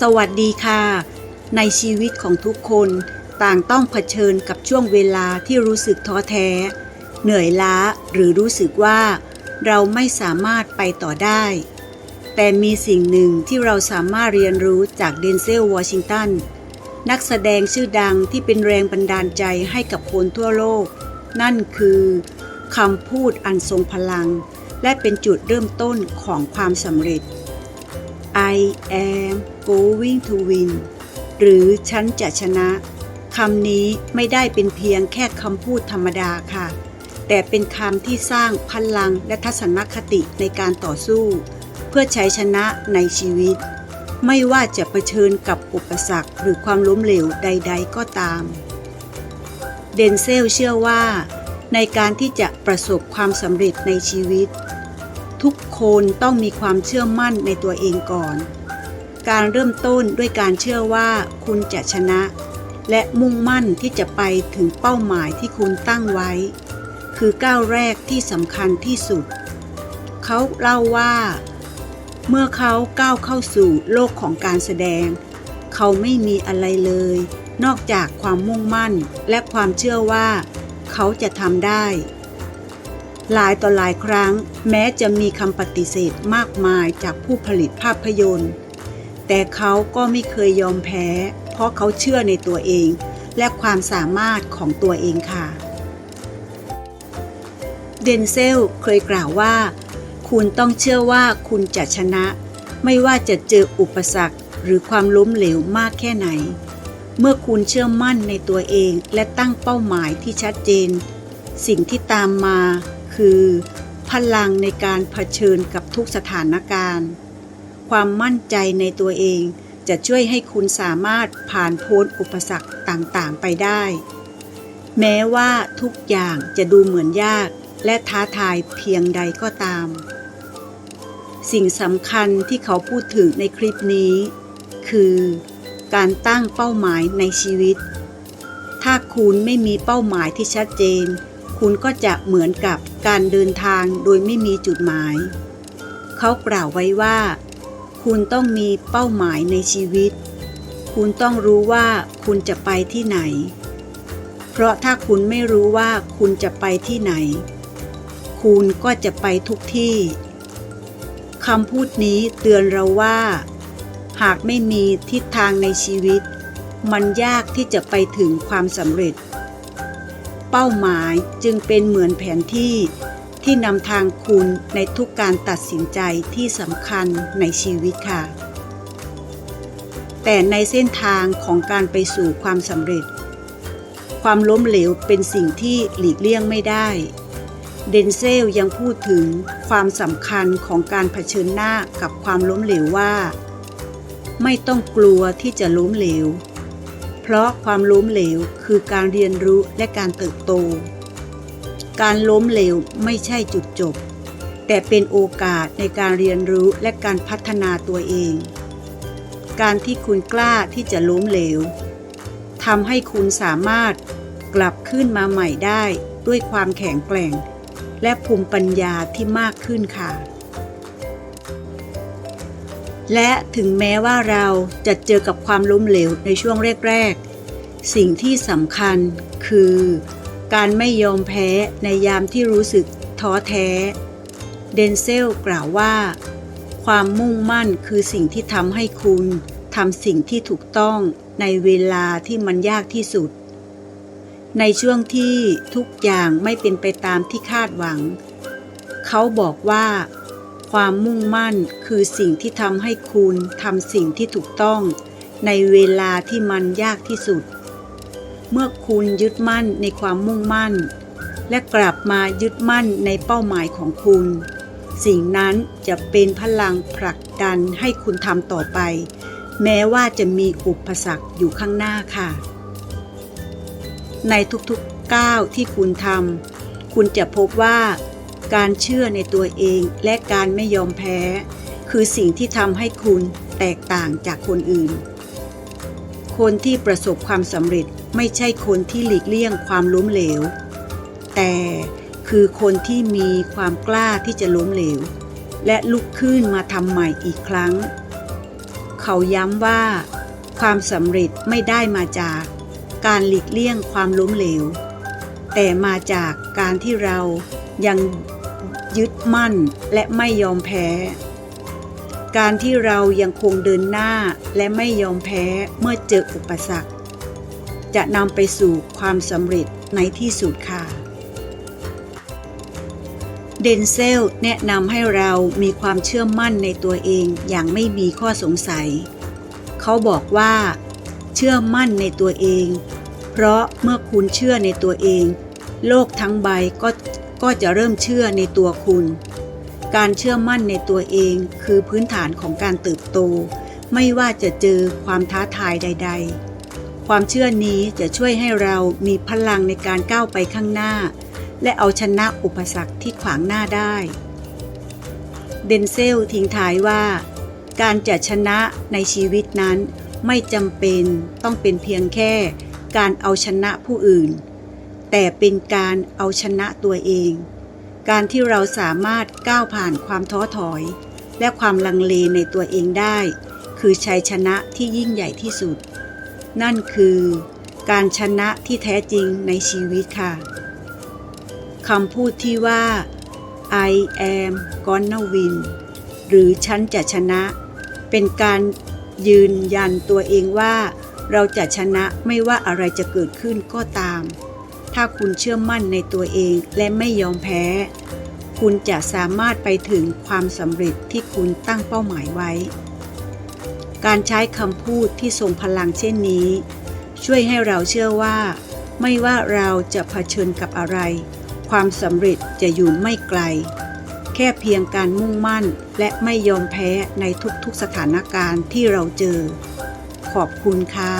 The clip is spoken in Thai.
สวัสดีค่ะ ในชีวิตของทุกคนต่างต้องเผชิญกับช่วงเวลาที่รู้สึกท้อแท้ เหนื่อยล้าหรือรู้สึกว่า เราไม่สามารถไปต่อได้ แต่มีสิ่งหนึ่งที่เราสามารถเรียนรู้จากเดนเซลวอชิงตันนักแสดงชื่อดังที่เป็นแรงบันดาลใจให้กับคนทั่วโลก นั่นคือคำพูดอันทรงพลัง และเป็นจุดเริ่มต้นของความสำเร็จ I am going to win หรือฉันจะชนะคำนี้ไม่ได้เป็นเพียงแค่คำพูดธรรมดาค่ะ แต่เป็นคำที่สร้างพลังและทัศนคติในการต่อสู้ เพื่อใช้ชนะในชีวิต ไม่ว่าจะเผชิญกับอุปสรรคหรือความล้มเหลวใด ๆ ก็ตาม เดนเซลเชื่อว่า ในการที่จะประสบความสำเร็จในชีวิต ทุกคนต้องมีความเชื่อมั่นในตัวเองก่อน การเริ่มต้นด้วยการเชื่อว่าคุณจะชนะ และมุ่งมั่นที่จะไปถึงเป้าหมายที่คุณตั้งไว้ คือก้าวแรกที่สำคัญที่สุด เขาเล่าว่า เมื่อเขาก้าวเข้าสู่โลกของการแสดง เขาไม่มีอะไรเลย นอกจากความมุ่งมั่นและความเชื่อว่า เขาจะทำได้ หลายต่อหลายครั้ง แม้จะมีคำปฏิเสธมากมายจากผู้ผลิตภาพยนตร์ แต่เขาก็ไม่เคยยอมแพ้ เพราะเขาเชื่อในตัวเอง และความสามารถของตัวเองค่ะ เดนเซลเคยกล่าวว่า คุณต้องเชื่อว่าคุณจะชนะ ไม่ว่าจะเจออุปสรรคหรือความล้มเหลวมากแค่ไหน เมื่อคุณเชื่อมั่นในตัวเองและตั้งเป้าหมายที่ชัดเจน สิ่งที่ตามมา คือ พลังในการเผชิญกับทุกสถานการณ์ ความมั่นใจในตัวเองจะช่วยให้คุณสามารถผ่านพ้นอุปสรรคต่างๆ ไปได้ แม้ว่าทุกอย่างจะดูเหมือนยากและท้าทายเพียงใดก็ตาม สิ่งสำคัญที่เขาพูดถึงในคลิปนี้ คือ การตั้งเป้าหมายในชีวิต ถ้าคุณไม่มีเป้าหมายที่ชัดเจน คุณก็จะเหมือนกับการเดินทางโดยไม่มีจุดหมาย เขากล่าวไว้ว่า คุณต้องมีเป้าหมายในชีวิต คุณต้องรู้ว่าคุณจะไปที่ไหน เพราะถ้าคุณไม่รู้ว่าคุณจะไปที่ไหน คุณก็จะไปทุกที่คำพูดนี้เตือนเราว่า หากไม่มีทิศทางในชีวิต มันยากที่จะไปถึงความสำเร็จ เป้าหมายจึงเป็นเหมือนแผนที่ที่นำทางคุณในทุกการตัดสินใจที่สำคัญในชีวิตค่ะ แต่ในเส้นทางของการไปสู่ความสำเร็จ ความล้มเหลวเป็นสิ่งที่หลีกเลี่ยงไม่ได้ เดนเซลยังพูดถึงความสำคัญของการเผชิญหน้ากับความล้มเหลวว่า ไม่ต้องกลัวที่จะล้มเหลว เพราะความล้มเหลวคือการเรียนรู้และการเติบโต การล้มเหลวไม่ใช่จุดจบ แต่เป็นโอกาสในการเรียนรู้และการพัฒนาตัวเอง การที่คุณกล้าที่จะล้มเหลวทำให้คุณสามารถกลับขึ้นมาใหม่ได้ด้วยความแข็งแกร่ง และภูมิปัญญาที่มากขึ้นค่ะ และถึงแม้ว่าเราจะเจอกับความล้มเหลวในช่วงแรก ๆ สิ่งที่สำคัญคือ การไม่ยอมแพ้ในยามที่รู้สึกท้อแท้ เดนเซลกล่าวว่า ความมุ่งมั่นคือสิ่งที่ทำให้คุณทำสิ่งที่ถูกต้องในเวลาที่มันยากที่สุด ในช่วงที่ทุกอย่างไม่เป็นไปตามที่คาดหวัง เขาบอกว่า ความมุ่งมั่นคือสิ่งที่ทำให้คุณทำสิ่งที่ถูกต้อง ในเวลาที่มันยากที่สุด เมื่อคุณยึดมั่นในความมุ่งมั่น และกลับมายึดมั่นในเป้าหมายของคุณ สิ่งนั้นจะเป็นพลังผลักดันให้คุณทำต่อไป แม้ว่าจะมีอุปสรรคอยู่ข้างหน้าค่ะ ในทุกๆก้าวที่คุณทำคุณจะพบว่า การเชื่อในตัวเองและการไม่ยอมแพ้ คือสิ่งที่ทำให้คุณแตกต่างจากคนอื่น คนที่ประสบความสำเร็จไม่ใช่คนที่หลีกเลี่ยงความล้มเหลว แต่คือคนที่มีความกล้าที่จะล้มเหลว และลุกขึ้นมาทำใหม่อีกครั้ง เขาย้ำว่า ความสำเร็จไม่ได้มาจาก การหลีกเลี่ยงความล้มเหลว แต่มาจากการที่เรายังยึดมั่นและไม่ยอมแพ้ การที่เรายังคงเดินหน้าและไม่ยอมแพ้เมื่อเจออุปสรรค จะนำไปสู่ความสำเร็จในที่สุดค่ะ เดนเซลแนะนำให้เรามีความเชื่อมั่นในตัวเองอย่างไม่มีข้อสงสัย เขาบอกว่า เชื่อมั่นในตัวเอง เพราะเมื่อคุณเชื่อในตัวเอง โลกทั้งใบก็ก็จะเริ่มเชื่อในตัวคุณ การเชื่อมั่นในตัวเองคือพื้นฐานของการเติบโต ไม่ว่าจะเจอความท้าทายใด ๆ ความเชื่อนี้จะช่วยให้เรามีพลังในการก้าวไปข้างหน้า และเอาชนะอุปสรรคที่ขวางหน้าได้ เดนเซลทิ้งท้ายว่า การจะชนะในชีวิตนั้นไม่จำเป็นต้องเป็นเพียงแค่ การเอาชนะผู้อื่น แต่เป็นการเอาชนะตัวเอง การที่เราสามารถก้าวผ่านความท้อถอย และความลังเลในตัวเองได้ คือชัยชนะที่ยิ่งใหญ่ที่สุด นั่นคือ การชนะที่แท้จริงในชีวิตค่ะคำพูดที่ว่า I am gonna win หรือฉันจะชนะ เป็นการยืนยันตัวเองว่า เราจะชนะไม่ว่าอะไรจะเกิดขึ้นก็ตาม ถ้าคุณเชื่อมั่นในตัวเองและไม่ยอมแพ้ คุณจะสามารถไปถึงความสำเร็จที่คุณตั้งเป้าหมายไว้ การใช้คำพูดที่ทรงพลังเช่นนี้ ช่วยให้เราเชื่อว่า ไม่ว่าเราจะเผชิญกับอะไร ความสำเร็จจะอยู่ไม่ไกล แค่เพียงการมุ่งมั่นและไม่ยอมแพ้ในทุกๆสถานการณ์ที่เราเจอ ขอบคุณค่ะ